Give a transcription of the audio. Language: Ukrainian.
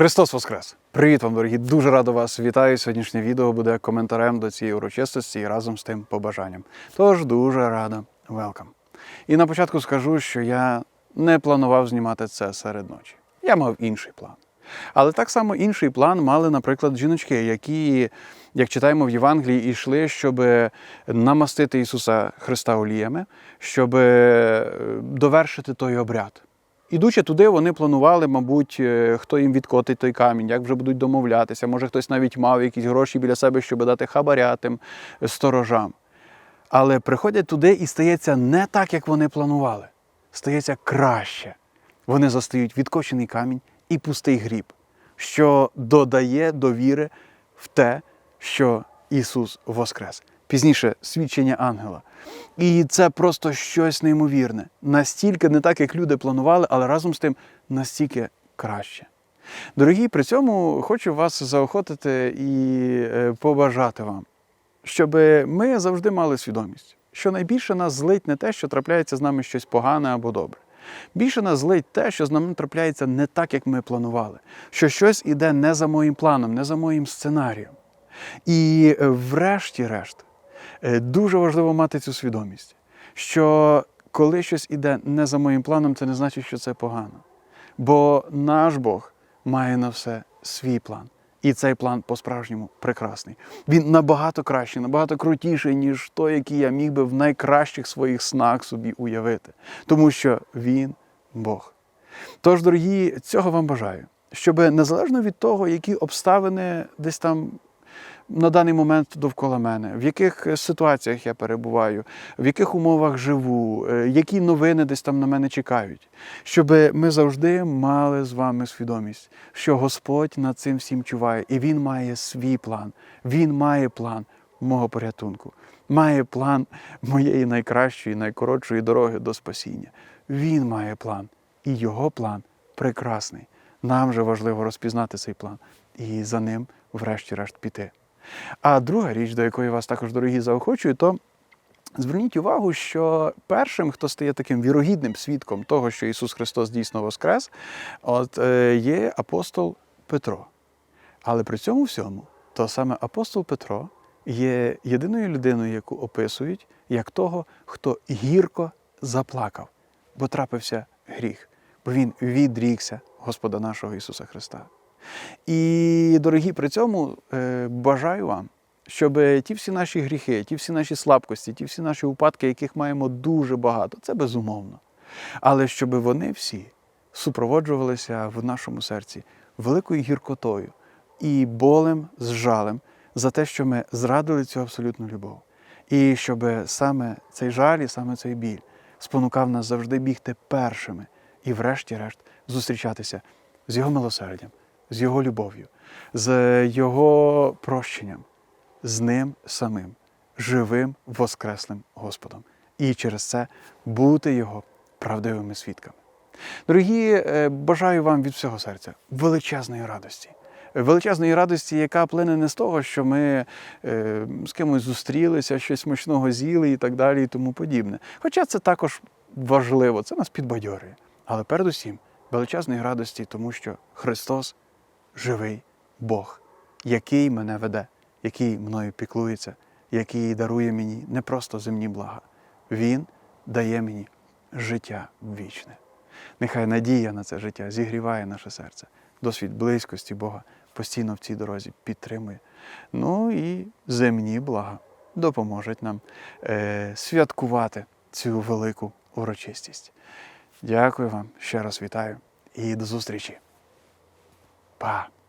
Христос Воскрес! Привіт вам, дорогі! Дуже радо вас вітаю. Сьогоднішнє відео буде коментарем до цієї урочистості і разом з тим побажанням. Тож дуже рада. Велкам. І на початку скажу, що я не планував знімати це серед ночі. Я мав інший план. Але так само інший план мали, наприклад, жіночки, які, як читаємо в Євангелії, йшли, щоб намастити Ісуса Христа оліями, щоб довершити той обряд. Ідучи туди, вони планували, мабуть, е, хто їм відкотить той камінь, як вже будуть домовлятися. Може, хтось навіть мав якісь гроші біля себе, щоб дати хабаря тим сторожам. Але приходять туди і стається не так, як вони планували. Стається краще. Вони застають відкочений камінь і пустий гріб, що додає довіри в те, що Ісус воскрес. Пізніше свідчення ангела. І це просто щось неймовірне. Настільки не так, як люди планували, але разом з тим настільки краще. Дорогі, при цьому хочу вас заохотити і е, побажати вам, щоб ми завжди мали свідомість, що найбільше нас злить не те, що трапляється з нами щось погане або добре. Більше нас злить те, що з нами трапляється не так, як ми планували, що щось іде не за моїм планом, не за моїм сценарієм. І е, врешті-решт, дуже важливо мати цю свідомість, що коли щось іде не за моїм планом, це не значить, що це погано. Бо наш Бог має на все свій план. І цей план по-справжньому прекрасний. Він набагато кращий, набагато крутіший, ніж той, який я міг би в найкращих своїх снах собі уявити. Тому що він Бог. Тож, дорогі, цього вам бажаю, щоб незалежно від того, які обставини десь там на даний момент довкола мене, в яких ситуаціях я перебуваю, в яких умовах живу, е, які новини десь там на мене чекають, щоб ми завжди мали з вами свідомість, що Господь над цим всім чуває, і Він має свій план. Він має план мого порятунку, має план моєї найкращої, найкоротшої дороги до спасіння. Він має план, і його план прекрасний. Нам же важливо розпізнати цей план і за ним, врешті-решт, піти. А друга річ, до якої вас також дорогі заохочую, то зверніть увагу, що першим, хто стає таким вірогідним свідком того, що Ісус Христос дійсно воскрес, от е, є апостол Петро. Але при цьому всьому, то саме апостол Петро є єдиною людиною, яку описують як того, хто гірко заплакав, бо трапився гріх, бо він відрікся Господа нашого Ісуса Христа. І, дорогі, при цьому е, бажаю вам, щоб ті всі наші гріхи, ті всі наші слабкості, ті всі наші упадки, яких маємо дуже багато, це безумовно. Але щоб вони всі супроводжувалися в нашому серці великою гіркотою і болем з жалем за те, що ми зрадили цю абсолютну любов. І щоб саме цей жаль і саме цей біль спонукав нас завжди бігти першими і, врешті-решт, зустрічатися з його милосердям з Його любов'ю, з Його прощенням, з Ним самим, живим Воскреслим Господом. І через це бути Його правдивими свідками. Дорогі, е, бажаю вам від всього серця величезної радості. Величезної радості, яка плине не з того, що ми е, з кимось зустрілися, щось смачного з'їли і так далі, і тому подібне. Хоча це також важливо, це нас підбадьорює. Але передусім величезної радості, тому що Христос живий Бог, який мене веде, який мною піклується, який дарує мені не просто земні блага. Він дає мені життя вічне. Нехай надія на це життя зігріває наше серце, досвід близькості Бога постійно в цій дорозі підтримує. Ну і земні блага допоможуть нам е, святкувати цю велику урочистість. Дякую вам, ще раз вітаю і до зустрічі. Bye.